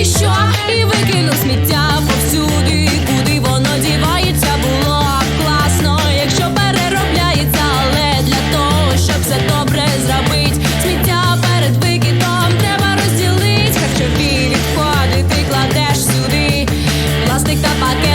і що, і викину сміття повсюди, куди воно дівається, було класно, якщо переробляється, але для того, щоб все добре зробить, сміття перед викидом треба розділить, харчові відходи, ти кладеш сюди, пластик та пакет.